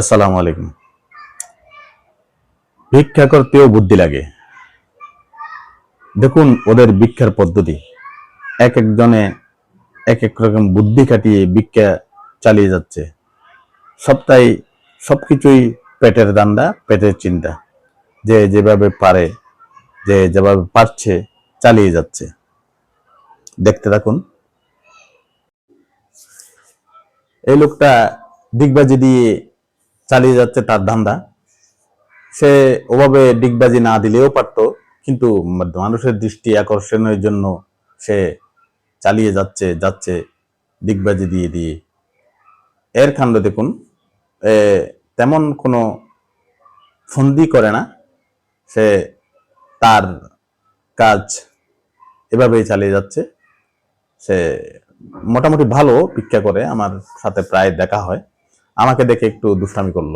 আসসালামু আলাইকুম। ভিক্ষা করতেও বুদ্ধি লাগে। দেখুন ওদের ভিক্ষার পদ্ধতি। এক একজনে এক এক রকম বুদ্ধি খাটিয়ে ভিক্ষা চালিয়ে যাচ্ছে। সপ্তাহে সবকিছুই পেটের দান্দা পেটের চিন্তা। যে যেভাবে পারে, যে যেভাবে পারছে চালিয়ে যাচ্ছে। দেখতে থাকুন। এই লোকটা দিগবাজি দিয়ে চালিয়ে যাচ্ছে তার ধান্দা। সে ওভাবে ডিগবাজি না দিলেও পারতো, কিন্তু মানুষের দৃষ্টি আকর্ষণের জন্য সে চালিয়ে যাচ্ছে যাচ্ছে ডিগবাজি দিয়ে দিয়ে। এর কাণ্ড দেখুন তেমন কোনো ফন্দি করে না, সে তার কাজ এভাবেই চালিয়ে যাচ্ছে। সে মোটামুটি ভালো ভিক্ষা করে, আমার সাথে প্রায় দেখা হয়। আমাকে দেখে একটু দুষ্টামি করল।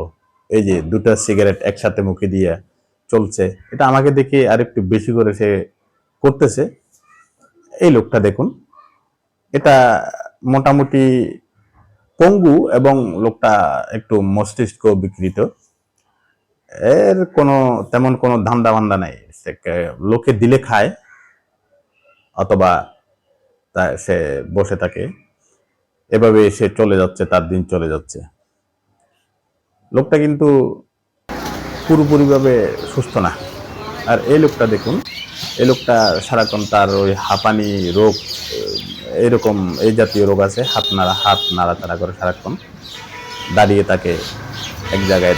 এই যে দুটো সিগারেট একসাথে মুখে দিয়ে চলছে, এটা আমাকে দেখে আর একটু বেশি করে সে করতেছে। এই লোকটা দেখুন, এটা মোটামুটি পঙ্গু এবং লোকটা একটু মস্তিষ্ক বিকৃত। এর কোনো তেমন কোনো ধান্দা বান্দা নাই। সে লোকে দিলে খায়, অথবা তা সে বসে থাকে। এভাবে সে চলে যাচ্ছে, তার দিন চলে যাচ্ছে। লোকটা কিন্তু পুরোপুরিভাবে সুস্থ না। আর এই লোকটা দেখুন, এই লোকটা সারাক্ষণ তার ওই হাঁপানি রোগ, এরকম এই জাতীয় রোগ আছে, হাত নাড়া হাত নাড়া তাড়া করে সারাক্ষণ দাঁড়িয়ে তাকে এক জায়গায়